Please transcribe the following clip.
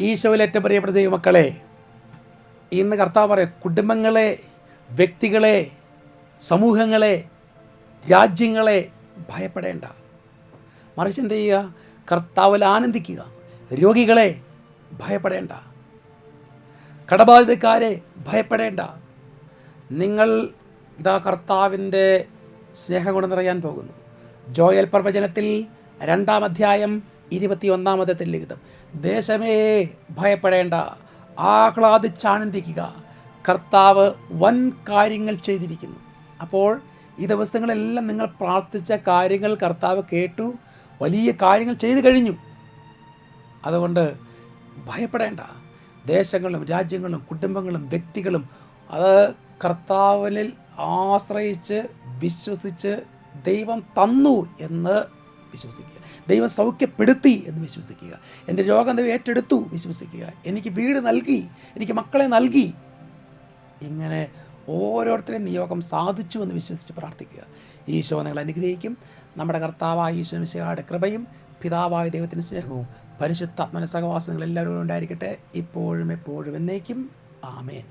ഈശോയിലേറ്റ പ്രിയപ്പെട്ട ദൈവമക്കളെ ഇന്ന് കർത്താവ് പറയും കുടുംബങ്ങളെ വ്യക്തികളെ സമൂഹങ്ങളെ രാജ്യങ്ങളെ ഭയപ്പെടേണ്ട. മറിച്ച് എന്ത് ചെയ്യുക? കർത്താവിൽ ആനന്ദിക്കുക. രോഗികളെ ഭയപ്പെടേണ്ട. കടബാധിതക്കാരെ ഭയപ്പെടേണ്ട. നിങ്ങൾ ഇതാ കർത്താവിന്റെ സ്നേഹഗുണം നിറയാൻ പോകുന്നു. ജോയൽ പ്രവചനത്തിൽ രണ്ടാം അധ്യായം ഇരുപത്തിയൊന്നാമത്തെ ലിഖിതം ദേശമേ ഭയപ്പെടേണ്ട. ആഹ്ലാദിച്ചാനന്ദിക്കുക. കർത്താവ് വൻ കാര്യങ്ങൾ ചെയ്തിരിക്കുന്നു. അപ്പോൾ ഈ ദിവസങ്ങളെല്ലാം നിങ്ങൾ പ്രാർത്ഥിച്ച കാര്യങ്ങൾ കർത്താവ് കേട്ടു. വലിയ കാര്യങ്ങൾ ചെയ്തു കഴിഞ്ഞു. അതുകൊണ്ട് ഭയപ്പെടേണ്ട. ദേശങ്ങളും രാജ്യങ്ങളും കുടുംബങ്ങളും വ്യക്തികളും അത് കർത്താവിനിൽ ആശ്രയിച്ച് വിശ്വസിച്ച് ദൈവം തന്നു എന്ന് വിശ്വസിക്കുക. ദൈവം സൗഖ്യപ്പെടുത്തി എന്ന് വിശ്വസിക്കുക. എന്റെ രോഗം ദൈവം ഏറ്റെടുത്തു വിശ്വസിക്കുക. എനിക്ക് വീട് നൽകി എനിക്ക് മക്കളെ നൽകി. ഇങ്ങനെ ഓരോരുത്തരെയും നിയോഗം സാധിച്ചു എന്ന് വിശ്വസിച്ച് പ്രാർത്ഥിക്കുക. ഈശോ നിങ്ങൾ അനുഗ്രഹിക്കും. നമ്മുടെ കർത്താവായ ഈശോ മിശിഹായുടെ കൃപയും പിതാവായ ദൈവത്തിന്റെ സ്നേഹവും പരിശുദ്ധാത്മന സഹവാസങ്ങൾ എല്ലാവരും ഉണ്ടായിരിക്കട്ടെ. ഇപ്പോഴും എപ്പോഴും എന്നേക്കും. ആമേൻ.